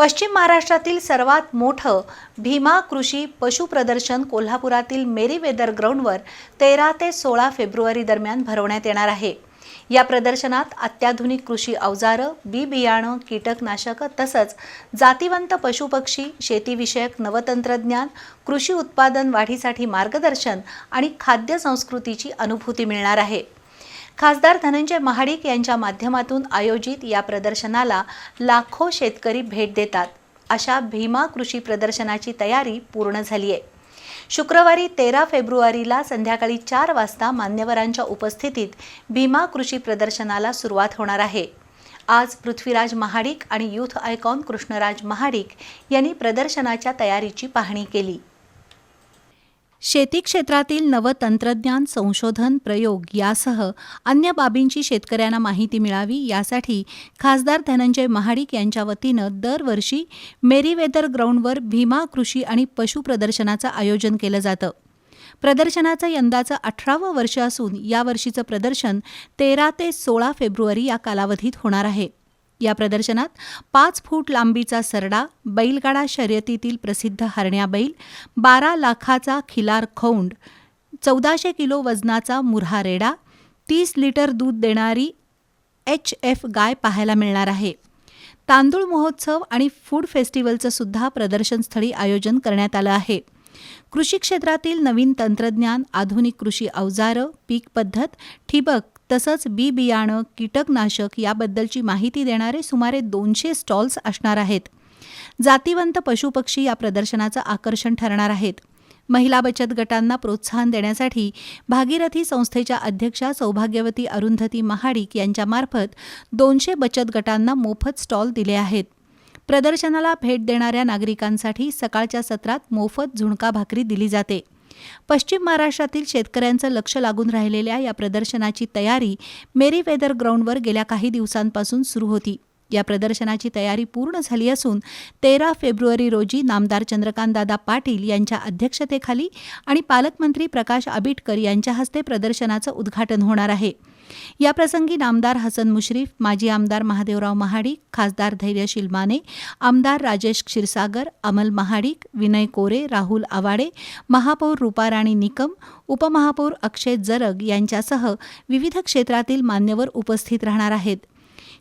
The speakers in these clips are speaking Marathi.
पश्चिम महाराष्ट्रातील सर्वात मोठं भीमा कृषी पशु प्रदर्शन कोल्हापुरातील मेरी वेदर ग्राउंडवर तेरा ते सोळा फेब्रुवारी दरम्यान भरवण्यात येणार आहे. या प्रदर्शनात अत्याधुनिक कृषी अवजारं बी बियाणं कीटकनाशकं तसंच जातिवंत पशुपक्षी शेतीविषयक नवतंत्रज्ञान कृषी उत्पादन वाढीसाठी मार्गदर्शन आणि खाद्य संस्कृतीची अनुभूती मिळणार आहे. खासदार धनंजय महाडिक यांच्या माध्यमातून आयोजित या प्रदर्शनाला लाखो शेतकरी भेट देतात. अशा भीमा कृषी प्रदर्शनाची तयारी पूर्ण झाली आहे शुक्रवारी तेरा फेब्रुवारीला संध्याकाळी चार वाजता मान्यवरांच्या उपस्थितीत भीमा कृषी प्रदर्शनाला सुरुवात होणार आहे. आज पृथ्वीराज महाडिक आणि युथ आयकॉन कृष्णराज महाडिक यांनी प्रदर्शनाच्या तयारीची पाहणी केली. शेती क्षेत्रातील नवतंत्रज्ञान संशोधन प्रयोग यासह अन्य बाबींची शेतकऱ्यांना माहिती मिळावी यासाठी खासदार धनंजय महाडिक यांच्या वतीनं दरवर्षी मेरीवेदर ग्राउंडवर भीमा कृषी आणि पशु प्रदर्शनाचं आयोजन केलं जातं. प्रदर्शनाचं यंदाचं अठरावं वर्ष असून यावर्षीचं प्रदर्शन तेरा ते सोळा फेब्रुवारी या कालावधीत होणार आहे. या प्रदर्शनात पाच फूट लांबीचा सरडा बैलगाडा शर्यतीतील प्रसिद्ध हरण्या बैल बारा लाखाचा खिलार खौंड चौदाशे किलो वजनाचा मुऱ्हा रेडा तीस लिटर दूध देणारी एच एफ गाय पाहायला मिळणार आहे. तांदूळ महोत्सव आणि फूड फेस्टिवलचं सुद्धा प्रदर्शनस्थळी आयोजन करण्यात आलं आहे. कृषी क्षेत्रातील नवीन तंत्रज्ञान आधुनिक कृषी अवजारं पीक पद्धत ठिबक तसंच बी बियाणं कीटकनाशक याबद्दलची माहिती देणारे सुमारे दोनशे स्टॉल्स असणार आहेत. जातिवंत पशुपक्षी या प्रदर्शनाचं आकर्षण ठरणार आहेत. महिला बचत गटांना प्रोत्साहन देण्यासाठी भागीरथी संस्थेच्या अध्यक्षा सौभाग्यवती अरुंधती महाडिक यांच्यामार्फत दोनशे बचत गटांना मोफत स्टॉल दिले आहेत. प्रदर्शनाला भेट देणाऱ्या नागरिकांसाठी सकाळच्या सत्रात मोफत झुणका भाकरी दिली जाते. पश्चिम महाराष्ट्रातील शेतकऱ्यांचं लक्ष लागून राहिलेल्या या प्रदर्शनाची तयारी मेरी वेदर ग्राउंडवर गेल्या काही दिवसांपासून सुरू होती. या प्रदर्शनाची तयारी पूर्ण झाली असून तेरा फेब्रुवारी रोजी नामदार चंद्रकांतदादा पाटील यांच्या अध्यक्षतेखाली आणि पालकमंत्री प्रकाश आबिटकर यांच्या हस्ते प्रदर्शनाचं उद्घाटन होणार आहे. याप्रसंगी नामदार हसन मुश्रीफ माजी आमदार महादेवराव महाडिक खासदार धैर्यशील माने आमदार राजेश क्षीरसागर अमल महाडिक विनय कोरे राहुल आवाडे महापौर रुपाराणी निकम उपमहापौर अक्षय जरग यांच्यासह विविध क्षेत्रातील मान्यवर उपस्थित राहणार आहेत.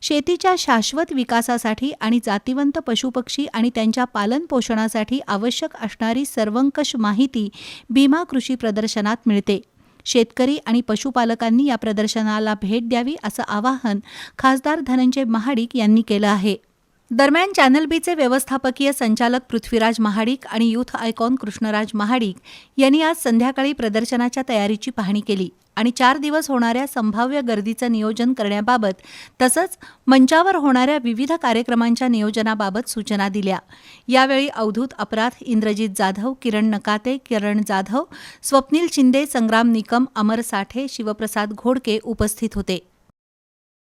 शेतीच्या शाश्वत विकासासाठी आणि जातिवंत पशुपक्षी आणि त्यांच्या पालनपोषणासाठी आवश्यक असणारी सर्वंकष माहिती भीमा कृषी प्रदर्शनात मिळते. शेतकरी आणि पशुपालकांनी या प्रदर्शनाला भेट द्यावी असं आवाहन खासदार धनंजय महाडिक यांनी केलं आहे. दरम्यान चॅनल बीचे व्यवस्थापकीय संचालक पृथ्वीराज महाडिक आणि युथ आयकॉन कृष्णराज महाडिक यांनी आज संध्याकाळी प्रदर्शनाच्या तयारीची पाहणी केली आणि चार दिवस होणाऱ्या संभाव्य गर्दीचं नियोजन करण्याबाबत तसंच मंचावर होणाऱ्या विविध कार्यक्रमांच्या नियोजनाबाबत सूचना दिल्या. यावेळी अवधूत अपराध इंद्रजित जाधव किरण नकाते किरण जाधव स्वप्नील शिंदे संग्राम निकम अमर साठे शिवप्रसाद घोडके उपस्थित होते.